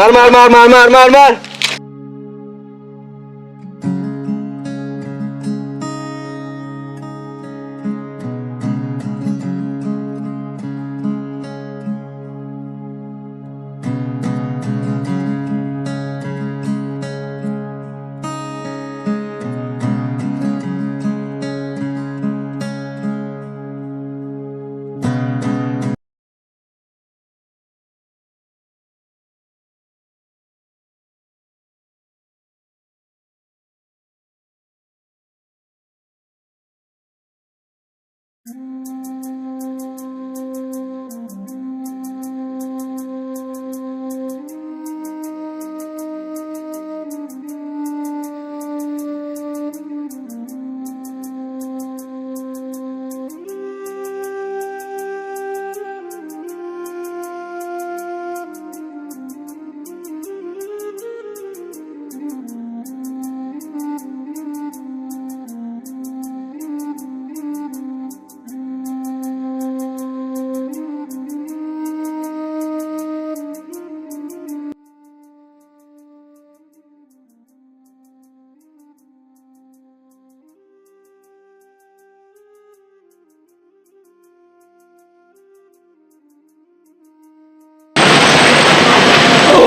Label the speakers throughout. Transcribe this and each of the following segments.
Speaker 1: মার মার মার মার মার মার মার ও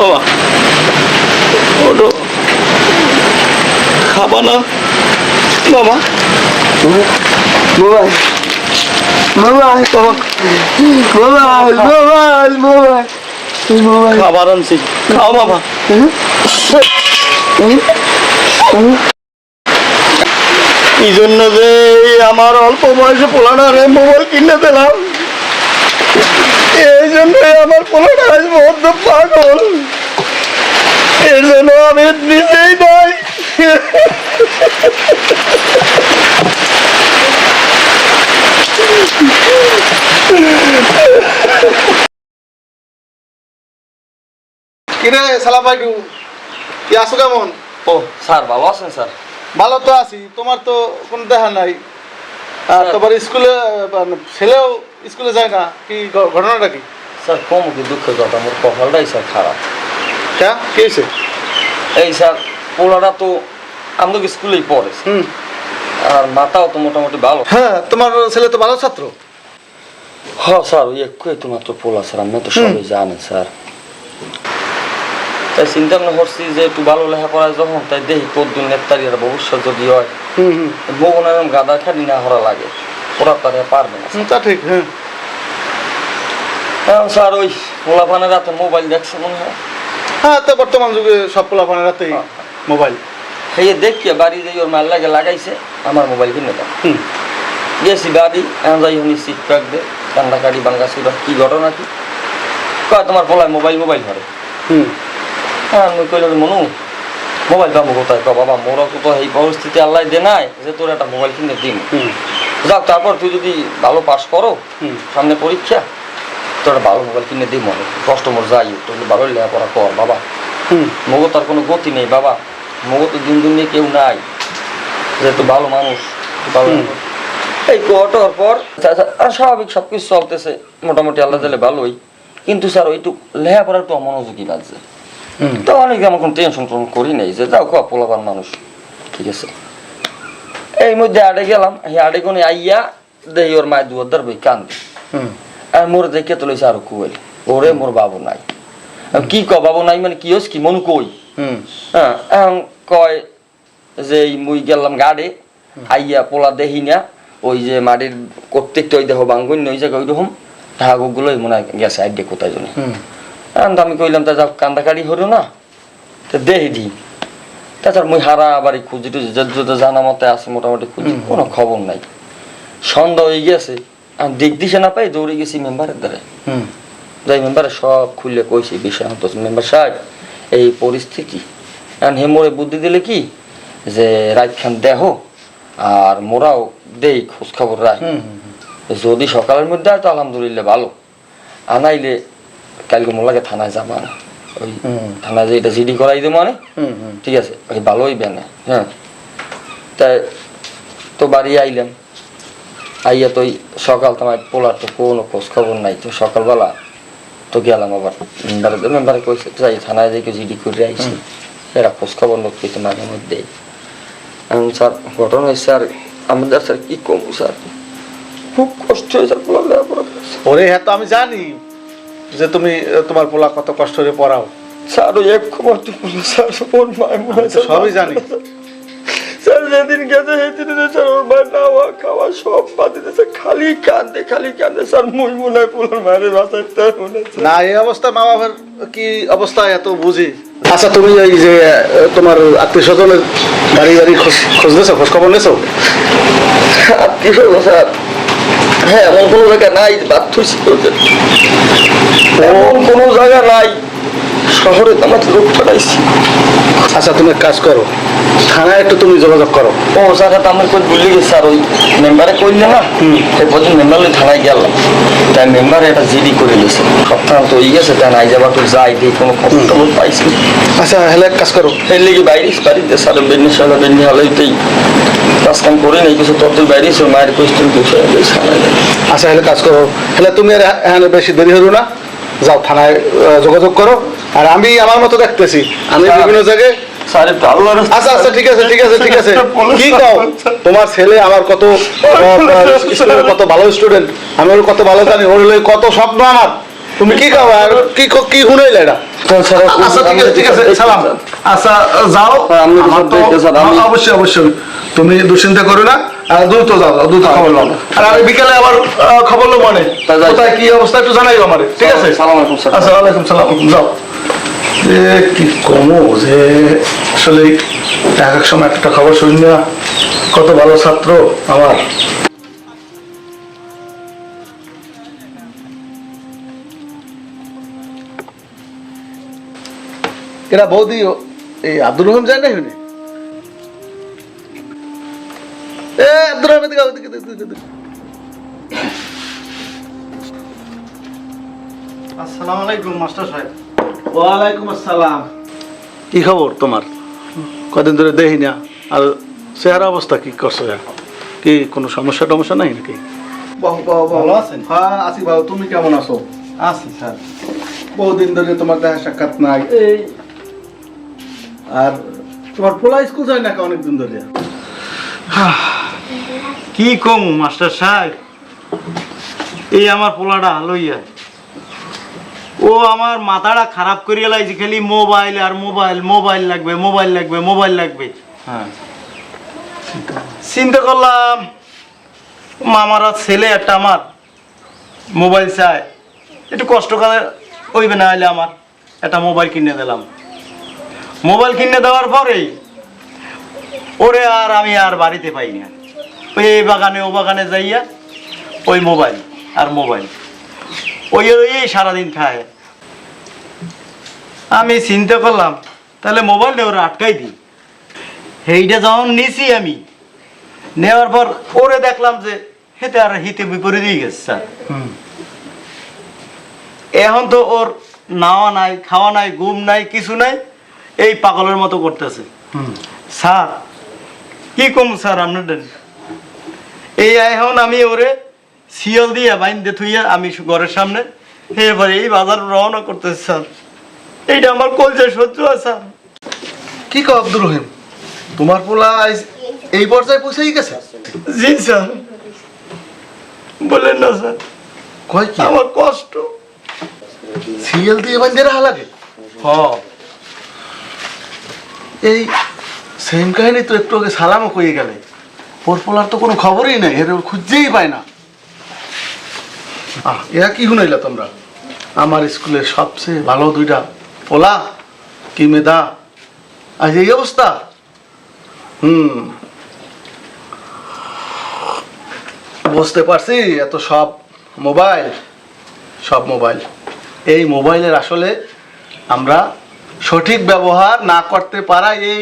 Speaker 1: বাবা। ওটো খাবা না। বাবা। Mobile. Mobile mobile mobile mobile. Mobile. খাবার আনছি। খাও বাবা। কি জন্য যে এই আমার অল্প বয়সে পোলাটা রে মোবাইল কিনে দিলাম। এই জন্যই আমার পোলাটা আজ পাগল। এর জন্য আমি নিজেই নাই।
Speaker 2: কিরে সালাম আলাইকুম। কি আছো কেমন?
Speaker 1: ও স্যার ভালো আছেন স্যার?
Speaker 2: ভালো তো আছি তোমার তো কোনো দেখা নাই। আর তোমার স্কুলে মানে, ছেলেও স্কুলে যায় না কি ঘটনাটা কি?
Speaker 1: স্যার কম কি দুঃখের কথা? আমার কপালটাই স্যার খারাপ।
Speaker 2: হ্যাঁ কি হয়েছে
Speaker 1: এই স্যার পোলাটা তো আমাদের স্কুলেই পড়ে
Speaker 2: হুম।
Speaker 1: আর মাতাও তো মোটামুটি ভালো।
Speaker 2: হ্যাঁ তোমার ছেলে তো ভালো ছাত্র?
Speaker 1: হ স্যার ওই একটু তো মাত্র পোলা স্যার। আপনি তো সবই স্যার। তাই চিন্তা ভাবনা করছি যে একটু ভালো লেখাপড়া যখন তাই দেখি কদ্দুর নেতারি আর ভবিষ্যৎ যদি হয়।
Speaker 2: হুম
Speaker 1: গাদা খালি না হরা লাগে। ওরা তারা পারবে না
Speaker 2: তা ঠিক হ্যাঁ।
Speaker 1: এখন স্যার ওই পোলা পানের রাতে মোবাইল দেখছে মনে হয়?
Speaker 2: হ্যাঁ তো বর্তমান যুগে সব পোলাপানের রাতেই
Speaker 1: হ্যাঁ।
Speaker 2: মোবাইল।
Speaker 1: সেই দেখিয়ে বাড়ি যাই ওর মাল লাগে লাগাইছে আমার মোবাইল কিনে দাও।
Speaker 2: হুম।
Speaker 1: গেছি বাড়ি এখন যাই শুনি সিট দে কান্দা কাটি বাঙ্গা সুরা কি ঘটনা কি? কয় তোমার পোলায় মোবাইল মোবাইল ধরে।
Speaker 2: হুম।
Speaker 1: হ্যাঁ আমি কইল মনু মোবাইল পাবো কোথায়? ক বাবা মোরও তো এই পরিস্থিতি আল্লাহ দে নাই যে তোর একটা মোবাইল কিনে দিন যাক তারপর তুই যদি ভালো পাস করো
Speaker 2: হুম।
Speaker 1: সামনে পরীক্ষা। তোর ভালো মোবাইল কিনে দিই মনে। যাই তুই ভালো লেখাপড়া কর বাবা।
Speaker 2: হুম।
Speaker 1: মগো তার কোনো গতি নেই বাবা। মগো তো দিন দিন কেউ নাই। যেহেতু ভালো মানুষ ভালো এই পর স্বাভাবিক সব কিছু চলতেছে। মোটামুটি আল্লাহ দিলে ভালোই। কিন্তু স্যার ওইটু লেখাপড়ার একটু অমনোযোগী লাগছে তো অনেক আমার কোনো টেনশন টেনশন করি নাই যে যাও কোয়া পোলাপান মানুষ। ঠিক আছে। এই মধ্যে আড়ে গেলাম আড়ে কোনে আইয়া দেহি ওর মায়ের দুয়ার বই কান্দি। মোর দেখে তো লইছে আরও কুয়ালি ওরে মোর বাবু নাই। কি ক বাবু নাই মানে কি হস কি? মনু কই?
Speaker 2: হুম।
Speaker 1: হ্যাঁ কয় যে মুই গেলাম গাড়ে আইয়া পোলা দেহি না ওই যে মাটির প্রত্যেকটা ওই দেহ বাঙ্গুন ওই জায়গায় ওই রকম ঢাকুগুলোই মনে হয় গেছে আইডে কোথায় জন্য আমি কইলাম তা যাও কান্দাকাটি হলো না তো দেহি দি তাছাড়া মুই হারা বাড়ি খুঁজি টুজি জানা মতে আছে মোটামুটি খুঁজি। কোনো খবর নাই। সন্ধ্যা হয়ে গেছে দেখ দিছে না পাই দৌড়ে গেছি মেম্বারের দ্বারা।
Speaker 2: হুম।
Speaker 1: যাই মেম্বারে সব খুললে কইছি বিষয় হতো মেম্বার সাহেব এই পরিস্থিতি। এখন হে মোরে বুদ্ধি দিলে কি? যে রাত খান দেহ আর মোরাও দেই খোঁজ খবর
Speaker 2: হুম
Speaker 1: যদি সকালের মধ্যে হয় তো আলহামদুলিল্লাহ ভালো। আনাইলে কালকে মোলাকে থানায় যাবা না ওই
Speaker 2: হুম।
Speaker 1: থানায় যে এটা জিডি করাই দেবো মানে ঠিক আছে ওই ভালোই বেনে হ্যাঁ। তাই তো বাড়ি আইলাম। আইয়া তো সকাল তোমার পোলার তো কোনো খোঁজ খবর নাই তো সকালবেলা তো গেলাম আবার। মেম্বারে মেম্বারে কইছে যাই থানায় যাই জিডি করে আইছি। এরা খোঁজ খবর লোক পেতে মাঝে মধ্যে। এখন স্যার ঘটনা হয়েছে আর আমাদের স্যার কি কম স্যার? খুব কষ্ট হয়েছে স্যার পোলা লেখাপড়া
Speaker 2: ওরে হ্যাঁ তো আমি জানি যে তুমি তোমার পোলা কত কষ্ট করে পড়াও।
Speaker 1: স্যার ওই এক খবর তো স্যার ওর মায়ের স্যার
Speaker 2: সবই জানি।
Speaker 1: যেদিন গেছে সেদিন স্যার ওর মায়ের নাওয়া খাওয়া সব বাদ দিতেছে। খালি কান্দে খালি কান্দে স্যার মুই মনে হয় পোলার মায়ের মনে হচ্ছে
Speaker 2: না এই অবস্থা মা বাবার কি অবস্থা এত বুঝি? আচ্ছা তুমি এই যে তোমার আত্মীয় স্বজনের বাড়ি বাড়ি খোঁজ খোঁজ নিয়েছো খোঁজ খবর নিয়েছো?
Speaker 1: কি করব স্যার। হ্যাঁ এমন কোনো জায়গা নাই থুইছি এমন কোনো জায়গা নাই। শহরে আমার লোক পাঠাইছি।
Speaker 2: আচ্ছা তুমি এক কাজ করো। থানায় একটু তুমি যোগাযোগ করো।
Speaker 1: ও স্যার তো আমার কই বললি গেছে স্যার ওই মেম্বারে কইলে না? এরপর মেম্বার ওই থানায় গেলাম। তাই মেম্বারে এটা জিডি করে গেছে সপ্তাহ তো হয়ে গেছে তাই নাই যাবার তো যাই দিই কোনো খবর পাইছি।
Speaker 2: আচ্ছা হেলে এক কাজ করো।
Speaker 1: এর লেগে বাইরে বাড়িতে স্যার বেন্নি সারা বেন্নি হলেইতেই কাজ কাম করে নেই কিছু তোর তুই বাইরে এসে মায়ের কোয়েশ্চেন বসে
Speaker 2: আচ্ছা হেলে কাজ করো। হেলে তুমি আর বেশি দেরি হলো না। যাও থানায় যোগাযোগ করো। আর আমি আমার মতো দেখতেছি। আমি বিভিন্ন জায়গায় আচ্ছা আচ্ছা ঠিক আছে ঠিক আছে ঠিক আছে। কি কও? তোমার ছেলে আমার কত কত ভালো স্টুডেন্ট। আমি ওর কত ভালো জানি ওর কত স্বপ্ন আমার। তুমি কি আর কি কি শুনাইলে এটা? আচ্ছা যাও।
Speaker 1: হ্যাঁ,
Speaker 2: হ্যাঁ, অবশ্যই অবশ্যই। তুমি দুশ্চিন্তা করো না। দ্রুত যাও দ্রুত খবর নাও। আর আমি বিকালে আবার খবর নেব মানে। কোথায় কি অবস্থা একটু জানাই আমার ঠিক আছে?
Speaker 1: সালাম আলাইকুম
Speaker 2: আচ্ছা সালাম যাও। যে কি কমো যে আসলে এক এক সময় একটা খবর শুনি না। কত ভালো ছাত্র আমার। এরা বৌদি এই আব্দুর রহমান যায় না এখানে এ, আব্দুর রহমান।
Speaker 3: আসসালামু আলাইকুম, মাস্টার সাহেব।
Speaker 2: ওয়ালাইকুম আসসালাম। কি খবর তোমার? কদিন ধরে দেখি না। আর চেহারা অবস্থা কি করছ? কি কোনো সমস্যা টমস্যা নাই নাকি?
Speaker 3: ভালো আছেন?
Speaker 2: হ্যাঁ আছি বাবু তুমি কেমন আছো?
Speaker 3: আছি স্যার।
Speaker 2: বহুদিন ধরে তোমার দেখা সাক্ষাৎ নাই।
Speaker 3: এই
Speaker 2: আর তোমার পোলা স্কুল যায় না অনেকদিন ধরে?
Speaker 3: কি কম মাস্টার সাহেব? এই আমার পোলাটা লইয়া। ও আমার মাথাটা খারাপ করিয়া লাগছে খালি মোবাইল আর মোবাইল মোবাইল লাগবে মোবাইল লাগবে মোবাইল লাগবে।
Speaker 2: হ্যাঁ।
Speaker 3: চিন্তা করলাম মামারা ছেলে একটা আমার মোবাইল চায়। একটু কষ্ট করে ওইবে না হলে আমার একটা মোবাইল কিনে দিলাম। মোবাইল কিনে দেওয়ার পরেই ওরে আর আমি আর বাড়িতে পাই না। ওই এই বাগানে ও বাগানে যাইয়া ওই মোবাইল আর মোবাইল। ওই ওই সারাদিন খায়। আমি চিন্তা করলাম তাহলে মোবাইলটা ওরা আটকাই দিই। সেইটা যখন নিছি আমি নেওয়ার পর ওরে দেখলাম যে হেতে আর হিতে বিপরীতই গেছে স্যার। এখন তো ওর নাওয়া নাই খাওয়া নাই ঘুম নাই কিছু নাই এই পাগলের মতো করতেছে। স্যার কি কম স্যার আপনাদের এই এখন আমি ওরে শিয়ল দিয়ে বাইন্দে থুইয়া আমি ঘরের সামনে এরপরে এই বাজার রওনা করতেছি স্যার। এইটা আমার কলজে সহ্য হয়
Speaker 2: কি কো আব্দুর রহিম? তোমার পোলা এই পর্যায়ে পৌঁছেই গেছে?
Speaker 3: জি স্যার। বলেন না স্যার।
Speaker 2: কয় কি?
Speaker 3: আমার কষ্ট।
Speaker 2: সিএল দিয়ে বান্ধে রাখা লাগে?
Speaker 3: হ।
Speaker 2: এই সেম কাহিনী তো একটু আগে সালামও কয়ে গেলে। ওর পোলার তো কোনো খবরই নাই এর খুঁজেই পায় না। আহ ইয়া কি শুনাইলা তোমরা? আমার স্কুলের সবচেয়ে ভালো দুইটা পোলা কি মেধা আজ এই অবস্থা হুম বুঝতে পারছি এত সব মোবাইল সব মোবাইল এই মোবাইলের আসলে আমরা সঠিক ব্যবহার না করতে পারা এই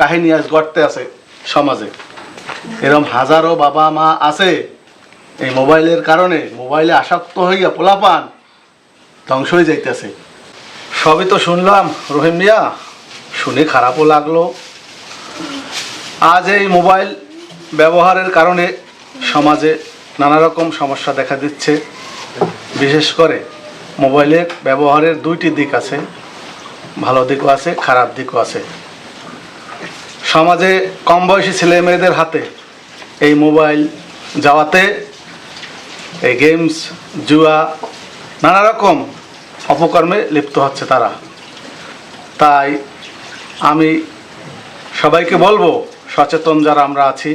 Speaker 2: কাহিনী আজ ঘটতে আছে সমাজে। এরকম হাজারো বাবা মা আছে এই মোবাইলের কারণে। মোবাইলে আসক্ত হইয়া পোলাপান ধ্বংস হয়ে যাইতেছে। সবই তো শুনলাম, রহিম মিয়া। শুনে খারাপও লাগল। আজ এই মোবাইল ব্যবহারের কারণে সমাজে নানা রকম সমস্যা দেখা দিচ্ছে। বিশেষ করে মোবাইলের ব্যবহারের দুইটি দিক আছে। ভালো দিকও আছে, খারাপ দিকও আছে। সমাজে কম বয়সী ছেলে মেয়েদের হাতে এই মোবাইল যাওয়াতে এই গেমস, জুয়া নানা রকম অপকর্মে লিপ্ত হচ্ছে তারা। তাই আমি সবাইকে বলব, সচেতন যারা আমরা আছি,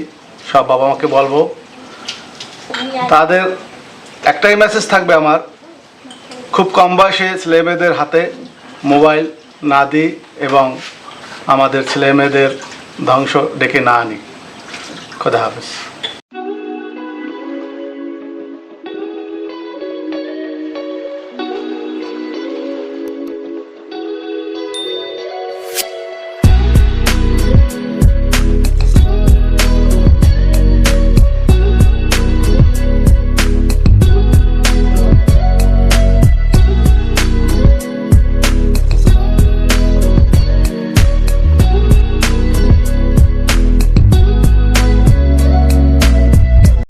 Speaker 2: সব বাবা মাকে বলব, তাদের একটাই মেসেজ থাকবে আমার, খুব কম বয়সে ছেলেমেয়েদের হাতে মোবাইল না দিই এবং আমাদের ছেলেমেয়েদের ধ্বংস ডেকে না আনি। খোদা হাফেজ।